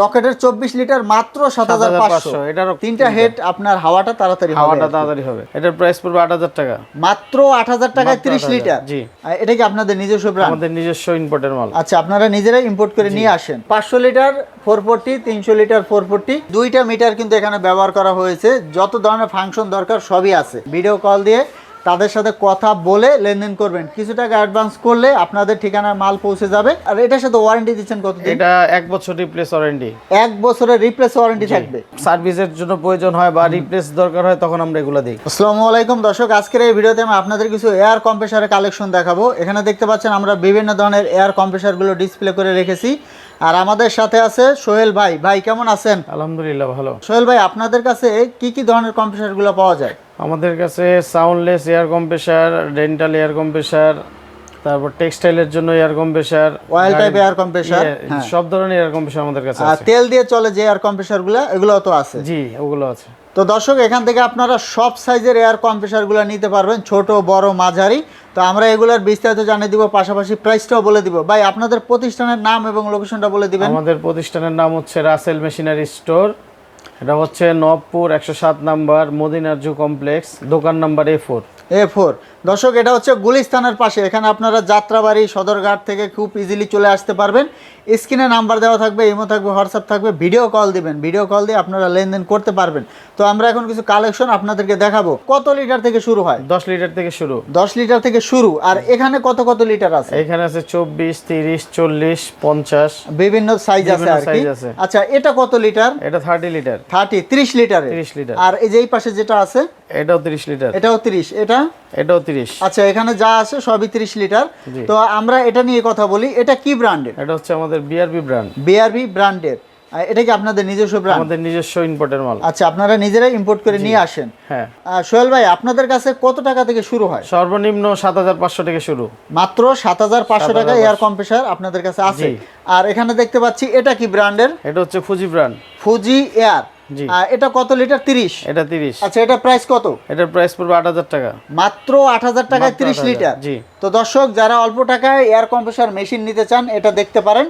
রকেটের চব্বিশ লিটার মাত্র সাত হাজার পাঁচশো। 7500 এটারও তিনটা হেড আপনার হাওয়াটা তাড়াতাড়ি হাওয়াটা তাড়াতাড়ি হবে। এটার প্রাইস পড়বে আট হাজার টাকা। মাত্র আট হাজার টাকায় তিরিশ লিটার। জি। এটা কি আপনাদের নিজস্ব আমাদের নিজস্ব ইম্পোর্টের মাল। আচ্ছা আপনারা নিজেরাই ইম্পোর্ট করে নিয়ে আসেন। পাঁচশো লিটার ফোর ফোরটি তিনশো লিটার ফোর ফোরটি দুইটা মিটার কিন্তু এখানে ব্যবহার করা হয়েছে। যত ধরনের ফাংশন দরকার সবই আছে। ভিডিও কল দিয়ে তাদের সাথে কথা বলে লেনদেন করবেন। কিছু টাকা অ্যাডভান্স করলে আপনাদের ঠিকানায় মাল পৌঁছে যাবে। আর এটার সাথে ওয়ারেন্টি দিচ্ছেন কতদিন? এটা এক বছর রিপ্লেস ওয়ারেন্টি এক বছরের রিপ্লেস ওয়ারেন্টি থাকবে। সার্ভিসের জন্য প্রয়োজন হয় বা রিপ্লেস দরকার হয় তখন আমরা এগুলো দিই। আসসালামু আলাইকুম দর্শক আজকের এই ভিডিওতে আমি আপনাদের কিছু এয়ার কম্প্রেসারের কালেকশন দেখাবো। এখানে দেখতে পাচ্ছেন আমরা বিভিন্ন ধরনের এয়ার কম্প্রেসারগুলো ডিসপ্লে করে রেখেছি। আর আমাদের সাথে আছে সোহেল ভাই। ভাই কেমন আছেন? আলহামদুলিল্লাহ ভালো। সোহেল ভাই আপনাদের কাছে কি কি ধরনের কম্প্রেসারগুলো পাওয়া যায়? আমাদের কাছে soundless air compressor dental air compressor তারপর টেক্সটাইলের জন্য air compressor oil type air compressor সব ধরনের এয়ার কম্প্রেসার আমাদের কাছে আর আছে। তেল দিয়ে চলে যে এয়ার কম্প্রেসারগুলো এগুলো তো আছে। জি ওগুলো আছে। তো দর্শক এখান থেকে আপনারা সব সাইজের এয়ার কম্প্রেসারগুলো নিতে পারবেন ছোট বড় মাঝারি। তো আমরা এগুলোর বিস্তারিত জানিয়ে দিব পাশাপাশি প্রাইসটাও বলে দিব। ভাই আপনাদের প্রতিষ্ঠানের নাম এবং লোকেশনটা বলে দিবেন। আমাদের প্রতিষ্ঠানের নাম হচ্ছে রাসেল মেশিনারি স্টোর এটা হচ্ছে নবপুর একশো সাত নাম্বার মদিনারজু কমপ্লেক্স দোকান number A four A four দর্শক এটা হচ্ছে গুলিস্তানের পাশে। এখানে আপনারা যাত্রাবাড়ি সদরঘাট থেকে খুব ইজিলি চলে আসতে পারবেন। স্ক্রিনে নাম্বার দেওয়া থাকবে ইমো থাকবে হোয়াটসঅ্যাপ থাকবে। ভিডিও কল দিবেন। ভিডিও কল দিয়ে আপনারা লেনদেন করতে পারবেন। তো আমরা এখন কিছু কালেকশন আপনাদেরকে দেখাবো। কত লিটার থেকে শুরু হয়? দশ লিটার থেকে শুরু। দশ লিটার থেকে শুরু। আর এখানে কত কত লিটার আছে? এখানে আছে চব্বিশ তিরিশ চল্লিশ পঞ্চাশ। বিভিন্ন সাইজ আছে। আচ্ছা এটা কত লিটার? এটা থার্টি লিটার। থার্টি ত্রিশ লিটারে 30 লিটার। আর এই যে এই পাশে যেটা আছে? এটাও তিরিশ লিটার। এটাও তিরিশ এটা? এটাও তিরিশ। আচ্ছা এখানে যা আছে সবই তিরিশ লিটার। তো আমরা এটা নিয়ে কথা বলি। এটা কি ব্র্যান্ডের? এটা হচ্ছে আমাদের বিআরবি ব্র্যান্ড বিআরবি ব্র্যান্ডের। এটা কি আপনাদের নিজস্ব ব্র্যান্ড আমাদের নিজস্ব ইম্পোর্টের মাল। আচ্ছা আপনারা নিজেরাই ইম্পোর্ট করে নিয়ে আসেন। হ্যাঁ। সোহেল ভাই আপনাদের কাছে কত টাকা থেকে শুরু হয়? সর্বনিম্ন সাত হাজার পাঁচশো থেকে শুরু। মাত্র সাত হাজার পাঁচশো টাকা এয়ার কম্প্রেসার আপনাদের কাছে আছে। আর এখানে দেখতে পাচ্ছি এটা কি ব্র্যান্ডের? এটা হচ্ছে ফুজি ব্র্যান্ড ফুজি এয়ার। এটা কত লিটার? তিরিশ। এটা তিরিশ। আচ্ছা এটা প্রাইস কত? এটার প্রাইস পড়বে আট হাজার টাকা। মাত্র আট হাজার টাকায় 30 লিটার। জি। তো দর্শক যারা অল্প টাকায় এয়ার কম্প্রেসার মেশিন নিতে চান এটা দেখতে পারেন।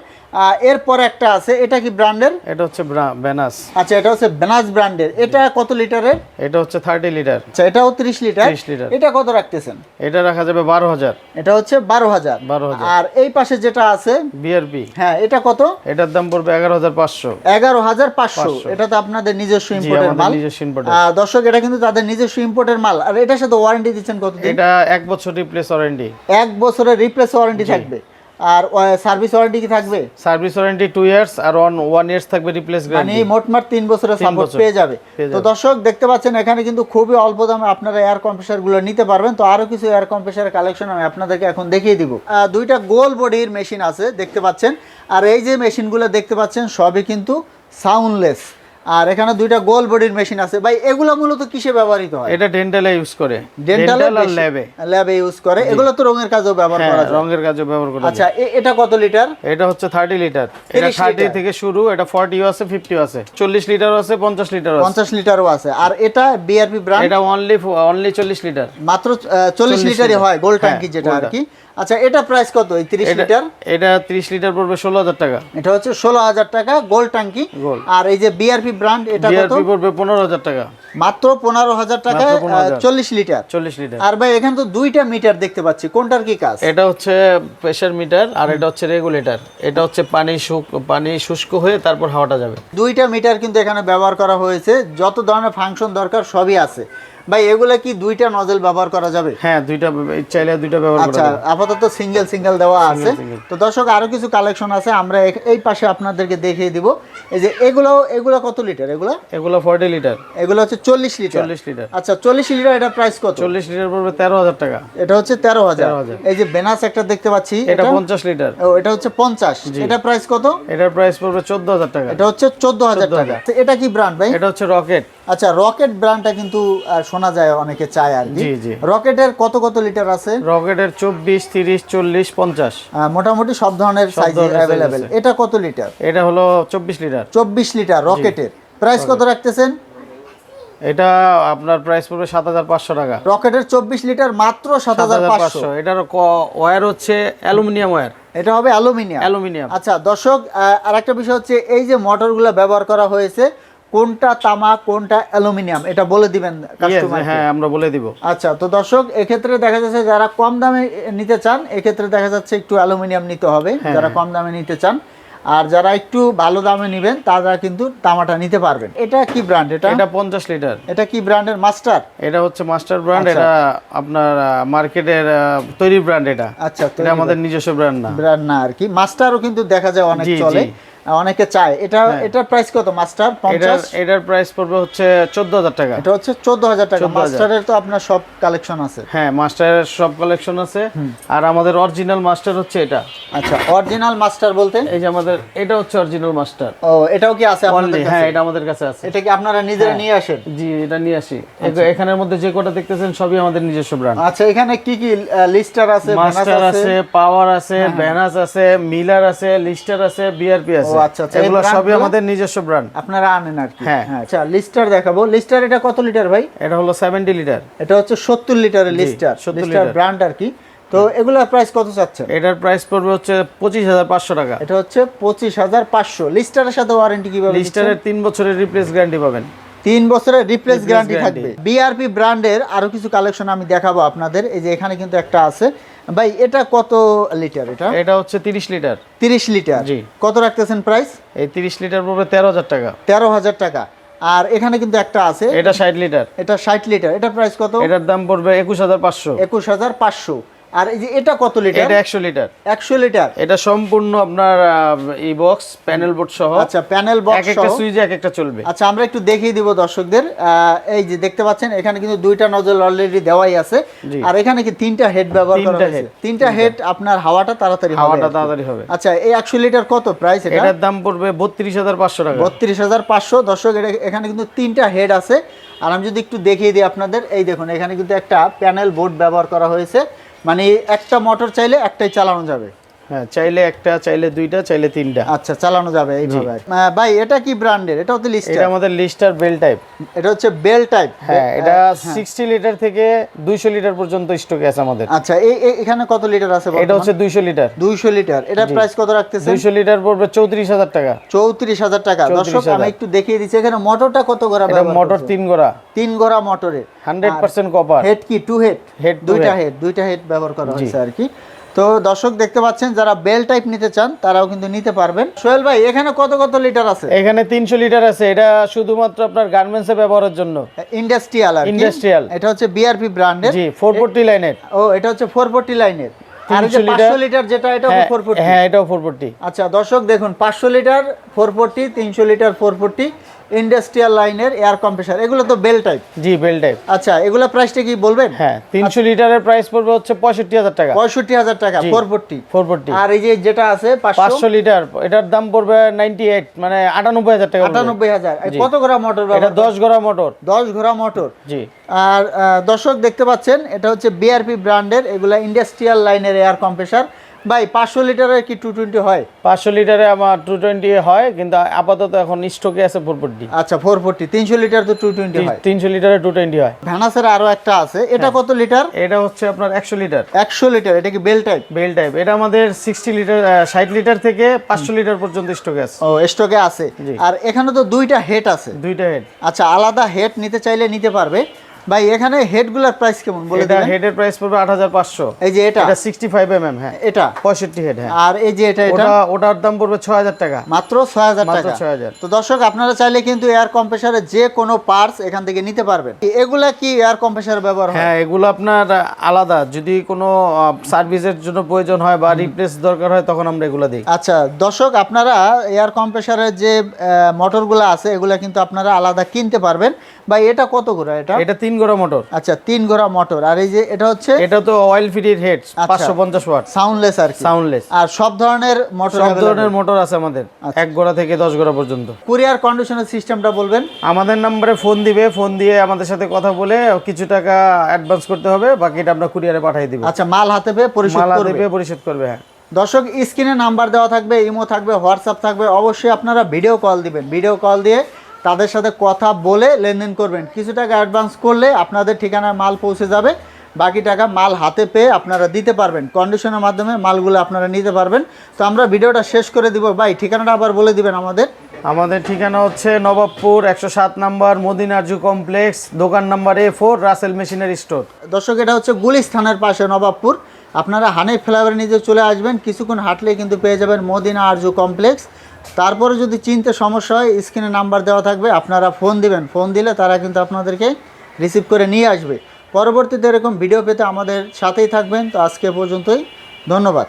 এরপর একটা আছে এটা কি ব্র্যান্ডের? এটা হচ্ছে ব্রা- বেনাস। আচ্ছা এটা হচ্ছে বেনাস ব্র্যান্ডের। এটা কত লিটারের? এটা হচ্ছে থার্টি লিটার। আচ্ছা এটাও তিরিশ লিটার। 30 লিটার। এটা কত রাখতেছেন? এটা রাখা যাবে বারো হাজার। এটা হচ্ছে বারো হাজার। 12,000 আর এই পাশে যেটা আছে বিআরবি। হ্যাঁ এটা কত? এটার দাম পড়বে এগারো হাজার পাঁচশো। এগারো হাজার পাঁচশো। এটা তো আপনাদের নিজস্ব ইম্পোর্টের মাল। নিজস্ব ইম্পোর্ট আহ, দর্শক এটা কিন্তু তাদের নিজস্ব ইম্পোর্টের মাল। আর এটার সাথে ওয়ারেন্টি দিচ্ছেন কতদিন? এটা এক বছর রিপ্লেস ওয়ারেন্টি এক বছরের রিপ্লেস ওয়ারেন্টি থাকবে। আর সার্ভিস ওয়ারেন্টি কি থাকবে? সার্ভিস ওয়ারেন্টি টু ইয়ার্স আর অন ওয়ান ইয়ার্স থাকবে রিপ্লেস মানে গ্যারান্টি মোটমাট তিন বছরের সাপোর্ট পেয়ে যাবে। তো দর্শক দেখতে পাচ্ছেন এখানে কিন্তু খুবই অল্প দামে আপনারা এয়ার কম্প্রেসারগুলো নিতে পারবেন। তো আরও কিছু এয়ার কম্প্রেসারের কালেকশন আমি আপনাদেরকে এখন দেখিয়ে দিব। দুইটা গোল বডির মেশিন আছে দেখতে পাচ্ছেন। আর এই যে মেশিনগুলো দেখতে পাচ্ছেন সবই কিন্তু সাউন্ডলেস আর এখানে দুইটা গোল বডির মেশিন আছে। ভাই এগুলো মূলত কিসে ব্যবহৃত হয়? এটা ডেন্টালে ইউজ করে। ডেন্টাল আর ল্যাবে ল্যাবে ইউজ করে। এগুলো তো রঙের কাজেও ব্যবহার হ্যাঁ করা যায়। রঙের কাজে ব্যবহার করা যায়। আচ্ছা এটা কত লিটার এটা হচ্ছে থার্টি লিটার এটা 30 থেকে শুরু এটা ফর্টিও আছে ফিফটিও আছে। চল্লিশ লিটারও আছে পঞ্চাশ লিটারও আছে। পঞ্চাশ লিটারও আছে। আর এটা বিআরপি ব্র্যান্ড এটা অনলি অনলি চল্লিশ লিটার মাত্র চল্লিশ লিটারই লিটার। হয় গোল ট্যাঙ্কি যেটা আর কি। আচ্ছা এটা প্রাইস কত? এই তিরিশ এটা লিটার এটা ত্রিশ লিটার পড়বে ষোলো হাজার টাকা। এটা হচ্ছে ষোলো হাজার টাকা গোল ট্যাঙ্কি গোল। আর এই যে বিআরপি ব্র্যান্ড এটা কত? পড়বে পনেরো হাজার টাকা। মাত্র পনেরো হাজার টাকায় মাত্র 15,000 চল্লিশ লিটার। চল্লিশ লিটার। আর ভাই এখানে তো দুইটা মিটার দেখতে পাচ্ছি। কোনটার কি কাজ? এটা হচ্ছে প্রেশার মিটার আর এটা হচ্ছে রেগুলেটর। এটা হচ্ছে পানি শুক পানি শুষ্ক হয়ে তারপর হাওয়াটা যাবে। দুইটা মিটার কিন্তু এখানে ব্যবহার করা হয়েছে। যত ধরনের ফাংশন দরকার সবই আছে। ভাই এগুলা কি দুইটা নজেল ব্যবহার করা যাবে? হ্যাঁ দুইটা চাইলে দুইটা ব্যবহার করা আচ্ছা আপাতত সিঙ্গেল সিঙ্গেল দেওয়া আছে। তো দর্শক আরও কিছু কালেকশন আছে আমরা এই পাশে আপনাদেরকে দেখিয়ে দিব। এই যে এগুলো এগুলো কত লিটার এগুলো? এগুলো ফর্টি লিটার এগুলো হচ্ছে চল্লিশ লিটার চল্লিশ লিটার আচ্ছা চল্লিশ লিটার এটা প্রাইস কত? চল্লিশ লিটার পড়বে তেরো হাজার টাকা। এটা হচ্ছে তেরো হাজার। 13,000 এই যে বেনাস একটা দেখতে পাচ্ছি এটা এটা? পঞ্চাশ লিটার ও, এটা হচ্ছে পঞ্চাশ। এটা প্রাইস কত? এটার প্রাইস পড়বে চোদ্দ হাজার টাকা। এটা হচ্ছে চোদ্দ হাজার টাকা। তো এটা কি ব্র্যান্ড ভাই? এটা হচ্ছে রকেট আচ্ছা রকেট ব্র্যান্ডটা কিন্তু শোনা যায় অনেকে চায় আর কি। জি, জি। রকেটের কত কত লিটার আছে? রকেটের চব্বিশ তিরিশ চল্লিশ পঞ্চাশ। মোটামুটি সব ধরনের সাইজ অ্যাভেলেবেল এটা কত লিটার? এটা হলো চব্বিশ লিটার। চব্বিশ লিটার রকেটের। প্রাইস কত রাখতেছেন? এটা আপনার প্রাইস পড়বে সাত হাজার পাঁচশো টাকা। রকেটের চব্বিশ লিটার মাত্র সাত হাজার পাঁচশো। এটার ওয়্যার হচ্ছে অ্যালুমিনিয়াম ওয়্যার এটা হবে অ্যালুমিনিয়াম। অ্যালুমিনিয়াম। আচ্ছা দর্শক আর একটা বিষয় হচ্ছে এই যে মোটরগুলো ব্যবহার করা হয়েছে কোনটা তামা কোনটা অ্যালুমিনিয়াম? এটা বলে দিবেন কাস্টমার হ্যাঁ আমরা বলে দিব। আচ্ছা তো দর্শক এক্ষেত্রে দেখা যাচ্ছে যারা কম দামে নিতে চান এক্ষেত্রে দেখা যাচ্ছে একটু অ্যালুমিনিয়াম নিতে হবে হ্যাঁ, যারা কম দামে নিতে চান। আর যারা একটু ভালো দামে নেবেন তারা কিন্তু তামাটা নিতে পারবেন। এটা কি ব্র্যান্ড এটা? এটা পঞ্চাশ লিটার এটা কি ব্র্যান্ডের মাস্টার এটা হচ্ছে মাস্টার ব্র্যান্ড আচ্ছা। এটা আপনার মার্কেটের তৈরি ব্র্যান্ড এটা। আচ্ছা এটা আমাদের নিজস্ব ব্র্যান্ড না। ব্র্যান্ড না আর কি। মাস্টারও কিন্তু দেখা যায় অনেক চলে। অনেকে চায়। এটা এটার প্রাইস কত? মাস্টার এটার পঞ্চাশ? এটার প্রাইস পড়বে হচ্ছে চোদ্দ হাজার টাকা। এটা হচ্ছে চোদ্দ হাজার টাকা মাস্টারের তো আপনার সব কালেকশন আছে। হ্যাঁ মাস্টারের সব কালেকশন আছে। আর আমাদের অরিজিনাল মাস্টার হচ্ছে এটা। আচ্ছা অরিজিনাল মাস্টার বলতে? এই যে আমাদের এটা হচ্ছে অরিজিনাল মাস্টার ও এটাও কি আছে আপনাদের কাছে? হ্যাঁ এটা আমাদের কাছে আছে। এটা কি আপনারা নিজেরা হ্যাঁ। নিয়ে আসেন? জি এটা নিয়ে আসি। আচ্ছা। এখানের মধ্যে যে কটা দেখতেছেন সবই আমাদের নিজস্ব ব্র্যান্ড আচ্ছা এখানে কি কি লিস্টার আছে মাস্টার আছে? পাওয়ার আছে ভ্যানাস আছে মিলার আছে লিস্টার আছে বিআরপি আছে। ও, আচ্ছা, আচ্ছা। এগুলো সবই আমাদের নিজস্ব ব্র্যান্ড আপনারা আনেন আর কি। হ্যাঁ। আচ্ছা লিস্টার দেখাবো। লিস্টার এটা কত লিটার ভাই? এটা হলো সেভেন্টি লিটার এটা হচ্ছে সত্তর লিটারের লিস্টার 70। ব্র্যান্ড আর কি। তো এগুলোর প্রাইস কত চাচ্ছেন? এটার প্রাইস পড়বে হচ্ছে পঁচিশ হাজার পাঁচশো টাকা। এটা হচ্ছে পঁচিশ হাজার পাঁচশো। লিস্টারের সাথে ওয়ারেন্টি কীভাবে? লিস্টারের তিন বছরের রিপ্লেস গ্যারান্টি পাবেন। তিন বছরের রিপ্লেস গ্যারান্টি। থাকবে। বিআরপি ব্র্যান্ডের আরও কিছু কালেকশন আমি দেখাবো আপনাদের। এই যে এখানে কিন্তু একটা আছে। ভাই এটা কত লিটার এটা? এটা হচ্ছে 30 লিটার। 30 লিটার। জি। কত রাখতেছেন প্রাইস এই 30 লিটার পড়বে 13000 টাকা। 13000 টাকা। আর এখানে কিন্তু একটা আছে। এটা 60 লিটার। এটা 60 লিটার। এটা প্রাইস কত? এটার দাম পড়বে 21500 21500 আর এই যে এটা কত লিটার এটা একশো লিটার একশো লিটার এটা সম্পূর্ণ আপনার ই বক্স প্যানেল বোর্ড সহ। আচ্ছা প্যানেল এক বক্স একটা এক একটা চলবে। আচ্ছা আমরা একটু দেখিয়ে দিব দর্শকদের। এই যে দেখতে পাচ্ছেন এখানে কিন্তু দুইটা নজল অলরেডি দেওয়াই আছে। আর এখানে কি তিনটা হেড ব্যবহার করা তিনটা হয়েছে? তিনটা হেড আপনার হাওয়াটা তাড়াতাড়ি হবে হাওয়াটা তাড়াতাড়ি হবে। আচ্ছা এই একশো লিটার কত প্রাইস এটা? এটার দাম পড়বে বত্রিশ হাজার পাঁচশো টাকা। বত্রিশ হাজার পাঁচশো। দর্শক এটা- এখানে কিন্তু তিনটা হেড আছে। আর আমি যদি একটু দেখিয়ে দিই আপনাদের এই দেখুন এখানে কিন্তু একটা প্যানেল বোর্ড ব্যবহার করা হয়েছে। মানে একটা মোটর চাইলে একটাই চালানো যাবে। হ্যাঁ চাইলে একটা চাইলে দুইটা চাইলে তিনটা। আচ্ছা চালানো যাবে এইভাবে। ভাই এটা কি ব্র্যান্ডের? এটা হচ্ছে লিস্টার এটা আমাদের লিস্টার বেল টাইপ এটা হচ্ছে বেল টাইপ হ্যাঁ এটা সিক্সটি লিটার থেকে দুইশো লিটার পর্যন্ত স্টকে আছে আমাদের। আচ্ছা এই এখানে কত লিটার আছে এটা হচ্ছে দুইশো লিটার দুইশো লিটার এটা প্রাইস কত রাখতেছে দুইশো লিটার পড়বে চৌত্রিশ হাজার টাকা। চৌত্রিশ হাজার টাকা। দর্শক 34,000 আমি একটু দেখিয়ে দিচ্ছি। এখানে মোটরটা কত গোড়া এটা মোটর করছে? তিন গোড়া। তিন গোড়া মোটরের হান্ড্রেড পার্সেন্ট কপার হেড কি? টু হেড to দুইটা হেড দুইটা হেড ব্যবহার করা হয়েছে আর কি। তো দর্শক দেখতে পাচ্ছেন যারা বেল টাইপ নিতে চান তারাও কিন্তু নিতে পারবেন। সোহেল ভাই এখানে কত কত লিটার আছে? এখানে তিনশো লিটার আছে। এটা শুধুমাত্র আপনার গার্মেন্টস এ ব্যবহারের জন্য। Industrial Industrial। এটা হচ্ছে বিআরপি ব্র্যান্ডের জি ফোর ফোরটি লাইনের ও এটা হচ্ছে ফোর ফোরটি লাইনের আর এই যে 300 পাঁচশো লিটার যেটা এটা হ্যাঁ এটাও ফোর ফোরটি আচ্ছা দর্শক দেখুন পাঁচশো লিটার ফোর ফোরটি তিনশো লিটার ফোর ফোরটি ইন্ডাস্ট্রিয়াল লাইনের এয়ার কম্প্রেসার এগুলো তো বেল টাইপ। জি বেল টাইপ। আচ্ছা এগুলো প্রাইসটা কি বলবেন? হ্যাঁ তিনশো লিটারের প্রাইস পড়বে হচ্ছে পঁয়ষট্টি হাজার টাকা। পঁয়ষট্টি হাজার টাকা ফোর ফোরটি ফোর ফোরটি আর এই যে যেটা আছে পাঁচশো? লিটার এটার দাম পড়বে নাইনটি এইট মানে আটানব্বই হাজার টাকা। আটানব্বই হাজার। কত ঘোড়া মোটর এটা দশ গোড়া মোটর। দশ ঘোড়া মোটর। জি। আর দর্শক দেখতে পাচ্ছেন এটা হচ্ছে বিআরপি ব্র্যান্ডের এগুলা ইন্ডাস্ট্রিয়াল লাইনের এয়ার কম্প্রেসার ভাই পাঁচশো লিটারের কি টু টোয়েন্টি হয়? পাঁচশো লিটারে আমার টু টোয়েন্টি হয় কিন্তু আপাতত এখন স্টকে আছে ফোর ফোরটি আচ্ছা ফোর ফোরটি তিনশো লিটার তো টু টোয়েন্টি হয়। তিনশো লিটারে টু টোয়েন্টি হয়। ভ্যানাসের আরও একটা আছে এটা হ্যাঁ। কত লিটার? এটা হচ্ছে আপনার একশো লিটার। একশো লিটার এটা কি বেল টাইপ বেল টাইপ এটা আমাদের সিক্সটি লিটার ষাট লিটার থেকে পাঁচশো লিটার পর্যন্ত স্টকে আছে। ও স্টকে আছে। আর এখানে তো দুইটা হেড আছে। দুইটা হেড আচ্ছা আলাদা হেড নিতে চাইলে নিতে পারবে। ভাই এখানে হেডগুলোর প্রাইস কেমন? বলে এটা হেডের প্রাইস পড়বে আট হাজার পাঁচশো। এই যে এটা? এটা সিক্সটি ফাইভ এম এম হ্যাঁ। এটা? পঁয়ষট্টি হেড হ্যাঁ। আর এই যে এটা এটা? ওটার দাম পড়বে ছয় হাজার টাকা। মাত্র ছয় হাজার মাত্র 6,000 তো দর্শক আপনারা চাইলে কিন্তু এয়ার কম্প্রেসারের যে কোনো পার্টস এখান থেকে নিতে পারবেন। এগুলা কি এয়ার কম্প্রেসার ব্যবহার হয়? হ্যাঁ এগুলো আপনার আলাদা। যদি কোনো সার্ভিসের জন্য প্রয়োজন হয় বা রিপ্লেস দরকার হয় তখন আমরা এগুলো দিই। আচ্ছা দর্শক আপনারা এয়ার কম্প্রেসারের যে মোটরগুলো আছে এগুলা কিন্তু আপনারা আলাদা কিনতে পারবেন। ভাই এটা কত করে এটা? এটা তিন গোড়া মোটর। আচ্ছা তিন গোড়া মোটর। আর এই যে এটা হচ্ছে? এটা তো অয়েল ফ্রির হেড পাঁচশো পঞ্চাশ ওয়াট। সাউন্ডলেস আর সাউন্ডলেস আর সব ধরনের মোটর সব ধরনের মোটর আছে আমাদের আচ্ছা। এক গোড়া থেকে দশ গোড়া পর্যন্ত। কুরিয়ার কন্ডিশনের সিস্টেমটা বলবেন? আমাদের নম্বরে ফোন দিবে ফোন দিয়ে আমাদের সাথে কথা বলে কিছু টাকা অ্যাডভান্স করতে হবে বাকিটা আমরা কুরিয়ারে পাঠিয়ে দিব। আচ্ছা মাল হাতে পেয়ে পরিশোধ মালা করবে। দেবে পরিশোধ করবে হ্যাঁ। দর্শক স্ক্রিনে নাম্বার দেওয়া থাকবে ইমো থাকবে হোয়াটসঅ্যাপ থাকবে। অবশ্যই আপনারা ভিডিও কল দিবেন। ভিডিও কল দিয়ে তাদের সাথে কথা বলে লেনদেন করবেন। কিছু টাকা অ্যাডভান্স করলে আপনাদের ঠিকানায় মাল পৌঁছে যাবে। বাকি টাকা মাল হাতে পেয়ে আপনারা দিতে পারবেন। কন্ডিশনের মাধ্যমে মালগুলো আপনারা নিতে পারবেন। তো আমরা ভিডিওটা শেষ করে দিব। ভাই ঠিকানাটা আবার বলে দিবেন আমাদের। আমাদের ঠিকানা হচ্ছে নবাবপুর একশো সাত নাম্বার মদিনারজু কমপ্লেক্স দোকান number A four Russell machinery store. দর্শক এটা হচ্ছে গুলিস্থানের পাশে নবাবপুর। আপনারা হানিফ ফ্লাইওভার নিজে চলে আসবেন। কিছুক্ষণ হাঁটলে কিন্তু পেয়ে যাবেন মদিনা আরজু কমপ্লেক্স। তারপরে যদি চিনতে সমস্যা হয়, স্ক্রিনে নাম্বার দেওয়া থাকবে, আপনারা ফোন দিবেন। ফোন দিলে তারা কিন্তু আপনাদেরকে রিসিভ করে নিয়ে আসবে। পরবর্তীতে এরকম ভিডিও পেতে আমাদের সাথেই থাকবেন। তো আজকে পর্যন্তই, ধন্যবাদ।